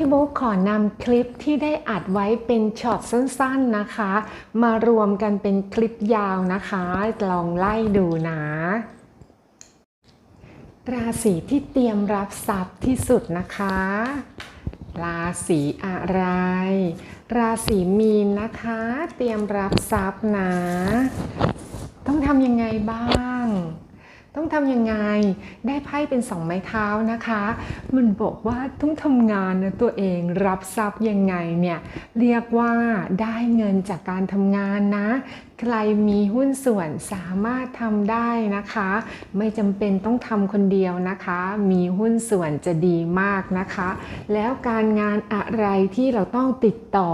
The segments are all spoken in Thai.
พี่บุ๊กขอนำคลิปที่ได้อัดไว้เป็นช็อตสั้นๆนะคะ มารวมกันเป็นคลิปยาวนะคะ ลองไล่ดูนะ ราศีที่เตรียมรับทรัพย์ที่สุดนะคะ ราศีอะไร ราศีมีนนะคะ เตรียมรับทรัพย์นะ ต้องทำยังไงบ้าง ต้องทำยังไง ได้ไพ่เป็นสองไม้เท้านะคะ มันบอกว่าต้องทำงานนะตัวเองรับทรัพย์ยังไงเนี่ย เรียกว่าได้เงินจากการทำงานนะ ใครมีหุ้นส่วนสามารถทำได้นะคะ ไม่จำเป็นต้องทำคนเดียวนะคะ มีหุ้นส่วนจะดีมากนะคะ แล้วการงานอะไรที่เราต้องติดต่อ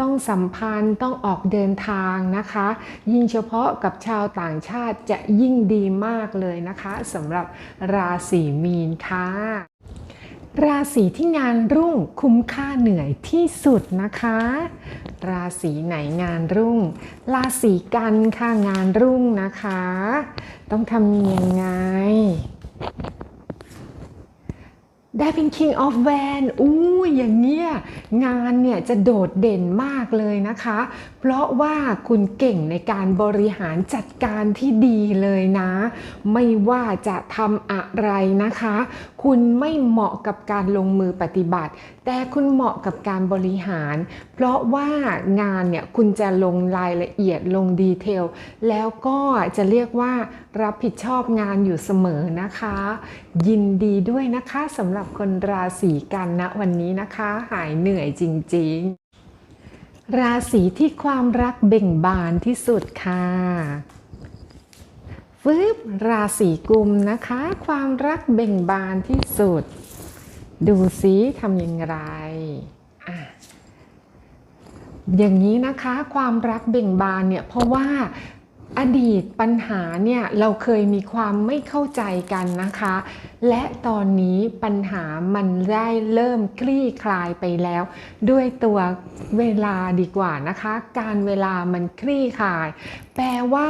ต้องสัมพันธ์ต้องออกเดินทางนะคะ ยิ่งเฉพาะกับชาวต่างชาติจะยิ่งดีมากเลยนะคะสำหรับราศีมีนค่ะ ราศีที่งานรุ่งคุ้มค่าเหนื่อยที่สุดนะคะ ราศีไหนงานรุ่ง ราศีกันค่ะงานรุ่งนะคะ ต้องทำยังไง ได้เป็น King of Van อู้ยอย่างเงี้ยงานเนี่ยจะโดดเด่นมากเลยนะคะ เพราะว่าคุณเก่งในการบริหารจัดการที่ดีเลยนะ ไม่ว่าจะทำอะไรนะคะ คุณไม่เหมาะกับการลงมือปฏิบัติ แต่คุณเหมาะกับการบริหาร เพราะว่างานเนี่ยคุณจะลงรายละเอียดลงดีเทล แล้วก็จะเรียกว่ารับผิดชอบงานอยู่เสมอนะคะยินดีด้วยนะคะสำหรับคนราศีกันนะวันนี้นะคะ หายเหนื่อยจริง ๆ ราศีที่ความรักเบ่งบานที่สุดค่ะฟึบราศีกุมนะคะ ความรักเบ่งบานที่สุด ดูซิทำอย่างไรอะอย่างนี้นะคะความรักเบ่งบานเนี่ยเพราะว่า อดีตปัญหาเนี่ยเราเคยมีความไม่เข้าใจกันนะคะ และตอนนี้ปัญหามันได้เริ่มคลี่คลายไปแล้ว ด้วยตัวเวลาดีกว่านะคะ การเวลามันคลี่คลายแปลว่า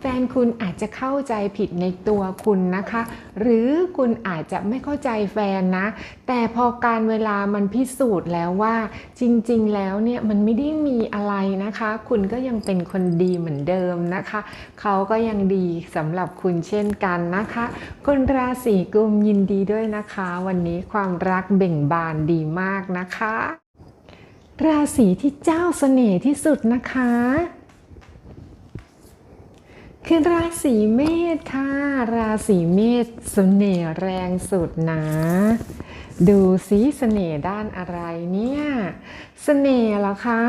แฟนคุณอาจจะเข้าใจผิดในตัวคุณนะคะ หรือคุณอาจจะไม่เข้าใจแฟนนะ แต่พอการเวลามันพิสูจน์แล้วว่า จริง ๆ แล้วเนี่ยมันไม่ได้มีอะไรนะคะ คุณก็ยังเป็นคนดีเหมือนเดิมนะคะ เขาก็ยังดีสำหรับคุณเช่นกันนะคะ คนราศีกุมยินดีด้วยนะคะ วันนี้ความรักเบ่งบานดีมากนะคะ ราศีที่เจ้าเสน่ห์ที่สุดนะคะ คือราศีเมษค่ะ ราศีเมษเสน่ห์แรงสุดนะ ดูซิเสน่ห์ด้านอะไรเนี่ยเสน่ห์เหรอคะ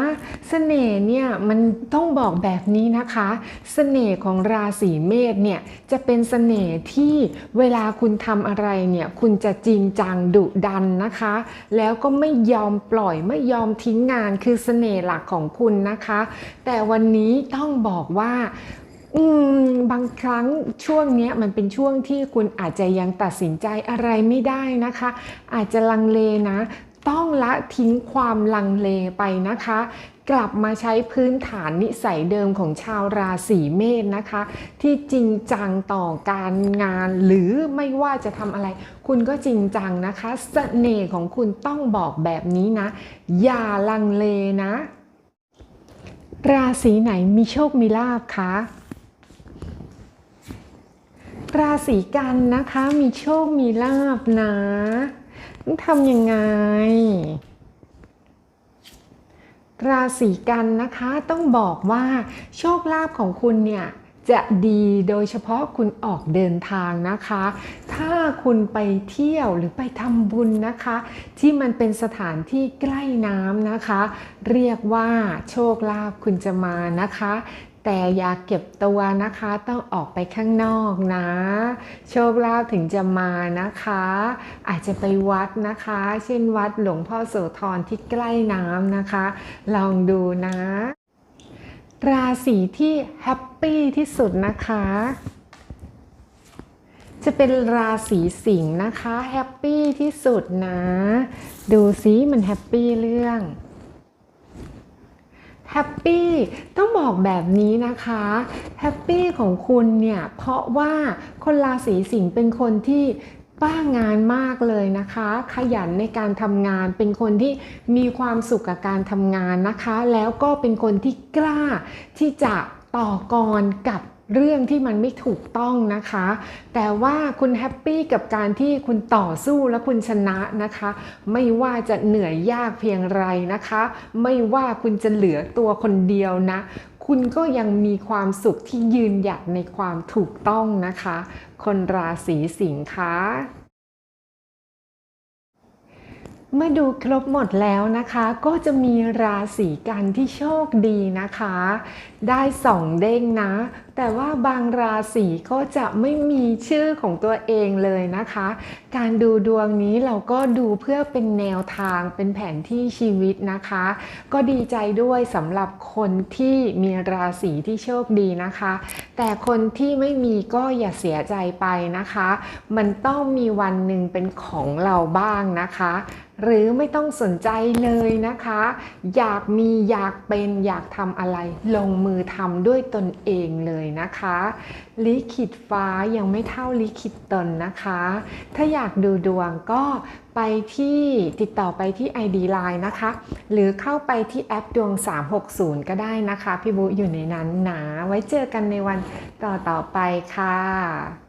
เสน่ห์เนี่ยมันต้องบอกแบบนี้นะคะ เสน่ห์ของราศีเมษเนี่ยจะเป็นเสน่ห์ที่เวลาคุณทำอะไรเนี่ยคุณจะจริงจังดุดันนะคะ แล้วก็ไม่ยอมปล่อยไม่ยอมทิ้งงานคือเสน่ห์หลักของคุณนะคะ แต่วันนี้ต้องบอกว่า อืมบางครั้งช่วงนี้มันเป็นช่วงที่คุณอาจจะยังตัดสินใจอะไรไม่ได้นะคะ อาจจะลังเลนะ ต้องละทิ้งความลังเลไปนะคะ กลับมาใช้พื้นฐานนิสัยเดิมของชาวราศีเมษนะคะ ที่จริงจังต่อการงาน หรือไม่ว่าจะทำอะไร คุณก็จริงจังนะคะสเสน่ห์ของคุณต้องบอกแบบนี้นะ อย่าลังเลนะ ราศีไหนมีโชคมีลาภคะ ราศีกันนะคะ มีโชคมีลาบนะต้องทำยังไง ราศีกันนะคะต้องบอกว่าโชคลาภของคุณเนี่ยจะดีโดยเฉพาะคุณออกเดินทางนะคะ ถ้าคุณไปเที่ยวหรือไปทำบุญนะคะ ที่มันเป็นสถานที่ใกล้น้ำนะคะ เรียกว่าโชคลาภคุณจะมานะคะ แต่อย่าเก็บตัวนะคะต้องออกไปข้างนอกนะ โชคลาภถึงจะมานะคะ อาจจะไปวัดนะคะ เช่นวัดหลวงพ่อโสธรที่ใกล้น้ำนะคะ ลองดูนะ ราศีที่แฮปปี้ที่สุดนะคะจะเป็นราศีสิงห์นะคะ แฮปปี้ที่สุดนะ ดูซิมันแฮปปี้เรื่อง แฮปปี้ต้องบอกแบบนี้นะคะแฮปปี้ของคุณเนี่ย เพราะว่าคนราศีสิงห์เป็นคนที่บ้างานมากเลยนะคะ ขยันในการทำงานเป็นคนที่มีความสุขกับการทำงานนะคะ แล้วก็เป็นคนที่กล้าที่จะต่อกรกับ เรื่องที่มันไม่ถูกต้องนะคะ แต่ว่าคุณแฮปปี้กับการที่คุณต่อสู้และคุณชนะนะคะ ไม่ว่าจะเหนื่อยยากเพียงไรนะคะ ไม่ว่าคุณจะเหลือตัวคนเดียวนะ คุณก็ยังมีความสุขที่ยืนหยัดในความถูกต้องนะคะ คนราศีสิงค์คะเมื่อดูครบหมดแล้วนะคะ ก็จะมีราศีกันที่โชคดีนะคะ ได้สองเด้งนะแต่ว่าบางราศีก็จะไม่มีชื่อของตัวเองเลยนะคะ การดูดวงนี้เราก็ดูเพื่อเป็นแนวทางเป็นแผนที่ชีวิตนะคะ ก็ดีใจด้วยสำหรับคนที่มีราศีที่โชคดีนะคะ แต่คนที่ไม่มีก็อย่าเสียใจไปนะคะ มันต้องมีวันหนึ่งเป็นของเราบ้างนะคะหรือไม่ต้องสนใจเลยนะคะ อยากมีอยากเป็นอยากทำอะไร ลงมือทำด้วยตนเองเลยเลยนะคะ ลิขิตฟ้ายังไม่เท่าลิขิตตนนะคะ ถ้าอยากดูดวงก็ไปที่ติดต่อไปที่ ID Line นะคะ หรือเข้าไปที่แอปดวง 360 ก็ได้นะคะ พี่บุอยู่ในนั้นนะไว้เจอกันในวันต่อๆไปค่ะ